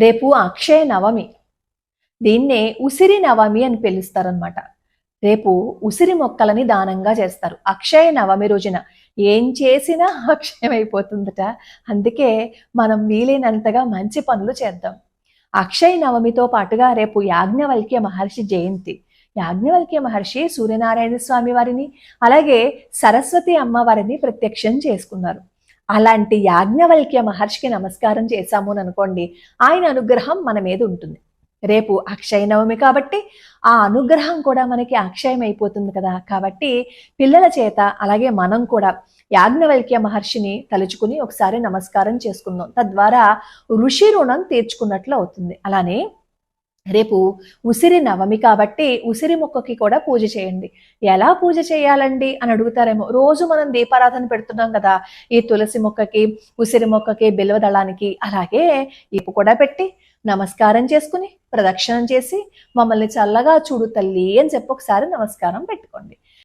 రేపు అక్షయ నవమి. దీన్నే ఉసిరి నవమి అని పిలుస్తారనమాట రేపు ఉసిరి మొక్కలని దానంగా చేస్తారు. అక్షయ నవమి రోజున ఏం చేసినా అక్షయం అయిపోతుందట. అందుకే మనం వీలైనంతగా మంచి పనులు చేద్దాం. అక్షయ నవమితో పాటుగా రేపు యాజ్ఞవల్క్య మహర్షి జయంతి. యాజ్ఞవల్క్య మహర్షి సూర్యనారాయణ స్వామి వారిని అలాగే సరస్వతి అమ్మవారిని ప్రత్యక్షం చేసుకున్నారు. అలాంటి యాజ్ఞవల్క్య మహర్షికి నమస్కారం చేశాము అని అనుకోండి ఆయన అనుగ్రహం మన మీద ఉంటుంది. రేపు అక్షయ నవమి కాబట్టి ఆ అనుగ్రహం కూడా మనకి అక్షయం అయిపోతుంది కదా. కాబట్టి పిల్లల చేత అలాగే మనం కూడా యాజ్ఞవల్క్య మహర్షిని తలుచుకుని ఒకసారి నమస్కారం చేసుకుందాం. తద్వారా ఋషి రుణం తీర్చుకున్నట్లు అవుతుంది. అలానే రేపు ఉసిరి నవమి కాబట్టి ఉసిరి మొక్కకి కూడా పూజ చేయండి. ఎలా పూజ చేయాలండి అని అడుగుతారేమో. రోజు మనం దీపారాధన పెడుతున్నాం కదా. ఈ తులసి మొక్కకి ఉసిరి మొక్కకి బిల్వదళానికి అలాగే ఇప్పు కూడా పెట్టి నమస్కారం చేసుకుని ప్రదక్షిణం చేసి మమ్మల్ని చల్లగా చూడు తల్లి అని చెప్పి ఒకసారి నమస్కారం పెట్టుకోండి.